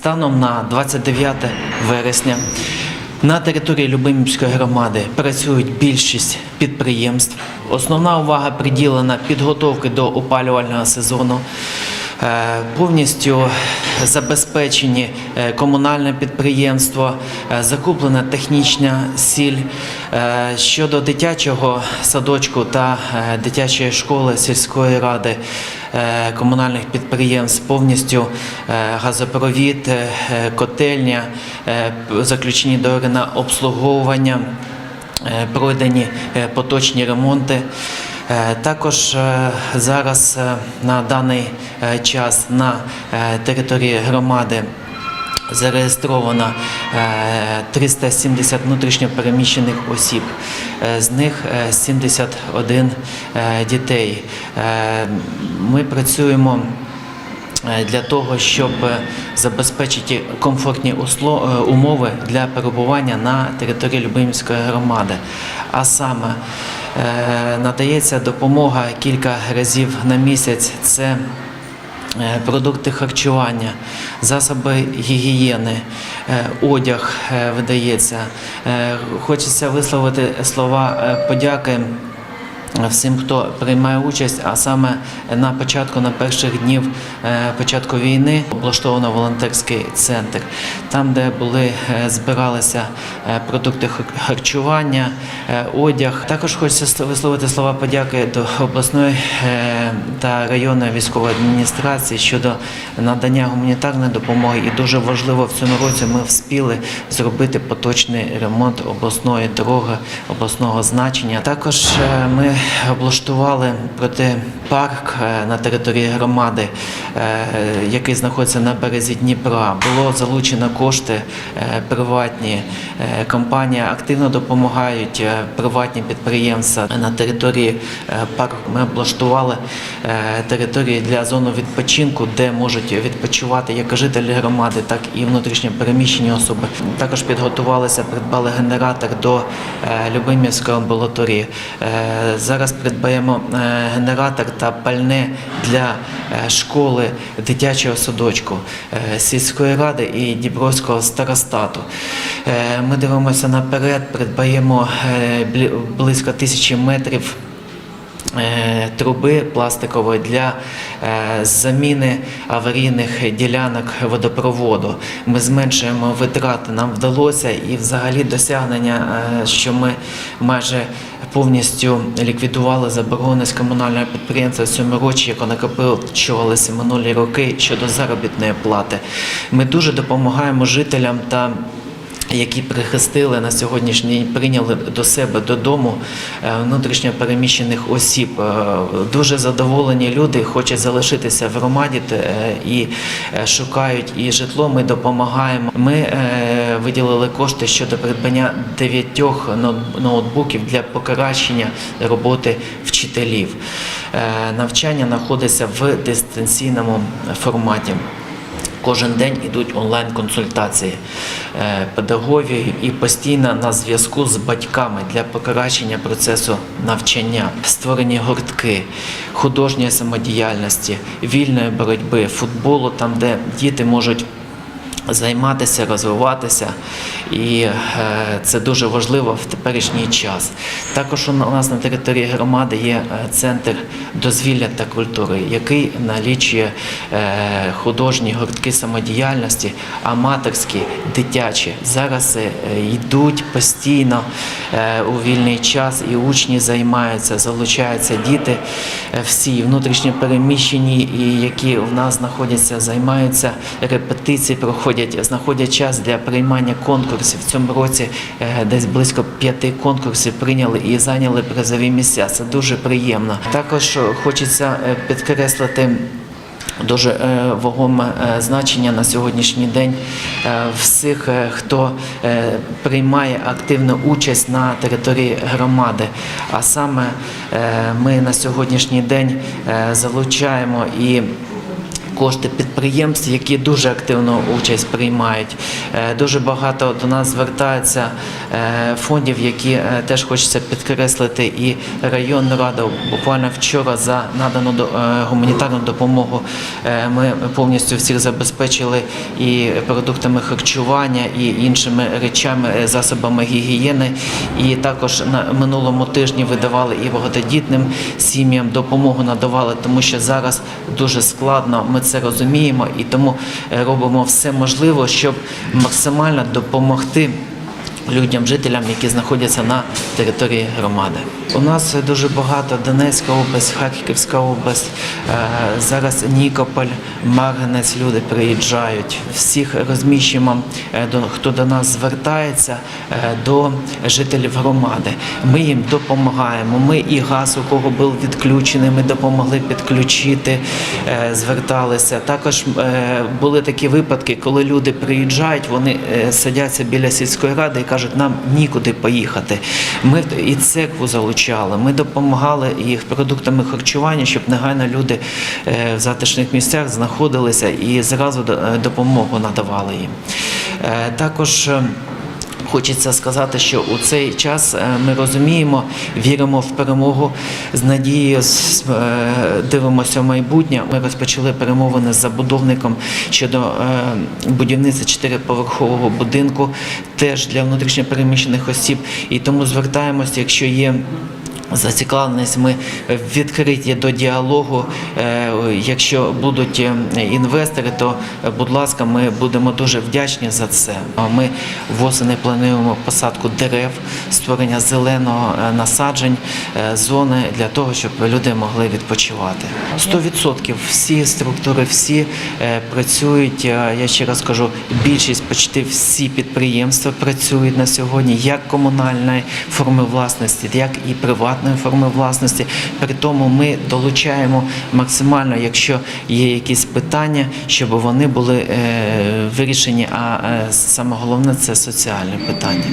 Станом на 29 вересня на території Любимівської громади працюють більшість підприємств. Основна увага приділена підготовки до опалювального сезону. Е, Повністю забезпечені е, комунальне підприємство, е, закуплена технічна сіль. Щодо дитячого садочку та дитячої школи сільської ради комунальних підприємств повністю е, газопровід, е, котельня, е, заключені договори на обслуговування е, пройдені е, поточні ремонти. Е, Також е, зараз е, на даний е, час на е, території громади зареєстровано е, 370 внутрішньопереміщених осіб, Е, з них е, 71 е, дітей. Е, Ми працюємо е, для того, щоб е, забезпечити комфортні е, умови для перебування на території Любимівської громади. А саме е, надається допомога кілька разів на місяць. Це е, Продукти харчування, засоби гігієни, е, одяг е, видається. Е, Хочеться висловити слова е, подяки всім, хто приймає участь, а саме на початку, на перших днів е, початку війни облаштовано волонтерський центр, там, де були е, збиралися е, продукти харчування, одяг. Також хочеться висловити слова подяки до обласної та районної військової адміністрації щодо надання гуманітарної допомоги. І дуже важливо в цьому році ми вспіли зробити поточний ремонт обласної дороги обласного значення. Також ми облаштували протипарк е, на території громади, е, який знаходиться на березі Дніпра. Було залучено кошти е, приватні. Компанія активно допомагають приватні підприємства на території парку. Ми облаштували території для зону відпочинку, де можуть відпочивати як жителі громади, так і внутрішньо переміщені особи. Також підготувалися, придбали генератор до Любимівської амбулаторії. Зараз придбаємо е, генератор та пальне для е, школи дитячого садочку е, сільської ради і Дібровського старостату. Ми дивимося наперед, придбаємо близько тисячі метрів труби пластикової для заміни аварійних ділянок водопроводу. Ми зменшуємо витрати. Нам вдалося і взагалі досягнення, що ми майже повністю ліквідували заборгованість комунального підприємства цьому році, яка накопичувалися минулі роки щодо заробітної плати. Ми дуже допомагаємо жителям та які прихистили на сьогоднішній день, прийняли до себе додому е, внутрішньо переміщених осіб. Е, Дуже задоволені люди, хочуть залишитися в громаді е, і шукають і житло. Ми допомагаємо. Ми виділили кошти щодо придбання дев'ятьох ноутбуків для покращення роботи вчителів. Навчання знаходиться в дистанційному форматі. Кожен день йдуть онлайн-консультації е, педагогів і постійно на зв'язку з батьками для покращення процесу навчання, створені гуртки художньої самодіяльності, вільної боротьби, футболу, там, де діти можуть займатися, розвиватися, і е, це дуже важливо в теперішній час. Також у нас на території громади є е, центр дозвілля та культури, який налічує е, художні гуртки самодіяльності, аматорські, дитячі. Зараз йдуть постійно у вільний час, і учні займаються, залучаються діти всі внутрішньо переміщені, і які в нас знаходяться, займаються репетиції, проходять, знаходять час для приймання конкурсів. В цьому році е, десь близько п'яти конкурсів прийняли і зайняли призові місця. Це дуже приємно. Також хочеться е, підкреслити. Дуже е, вагоме значення на сьогоднішній день всіх, хто приймає активну участь на території громади. А саме ми на сьогоднішній день залучаємо і кошти підприємств, які дуже активно участь приймають. Е, Дуже багато до нас звертається е, фондів, які е, теж хочеться підкреслити. І районна рада буквально вчора за надану гуманітарну допомогу ми повністю всіх забезпечили і продуктами харчування, і іншими речами, засобами гігієни. І також на минулому тижні видавали і багатодітним сім'ям допомогу надавали, тому що зараз дуже складно. Ми це розуміємо і тому е, робимо все можливе, щоб максимально допомогти. Людям, жителям, які знаходяться на території громади. У нас дуже багато Донецька область, Харківська область, е, зараз Нікополь, Марганець. Люди приїжджають. Всіх розміщуємо, е, хто до нас звертається е, до жителів громади. Ми їм допомагаємо. Ми і газ, у кого був відключений, ми допомогли підключити, зверталися. Також були такі випадки, коли люди приїжджають, вони садяться біля сільської ради кажуть, нам нікуди поїхати. Ми і церкву залучали, ми допомагали їх продуктами харчування, щоб негайно люди е, в затишних місцях знаходилися і зразу е, допомогу надавали їм. Е, Також Хочеться сказати, що у цей час е, ми розуміємо, віримо в перемогу з надією, е, дивимося в майбутнє. Ми розпочали перемовини з забудовником щодо е, будівництва чотириповерхового будинку, теж для внутрішньопереміщених осіб. І тому звертаємося, якщо є. Зацікавленість відкриті до діалогу. Е, Якщо будуть е, інвестори, то, будь ласка, ми будемо дуже вдячні за це. Ми восени плануємо посадку дерев, створення зеленого е, насаджень, зони для того, щоб люди могли відпочивати. 100% всі структури, всі працюють. Я ще раз кажу, більшість, почти всі підприємства працюють на сьогодні, як комунальної форми власності, як і приватної форми власності. При тому ми долучаємо максимально, якщо є якісь питання, щоб вони були е, вирішені. А е, саме головне це соціальне питання.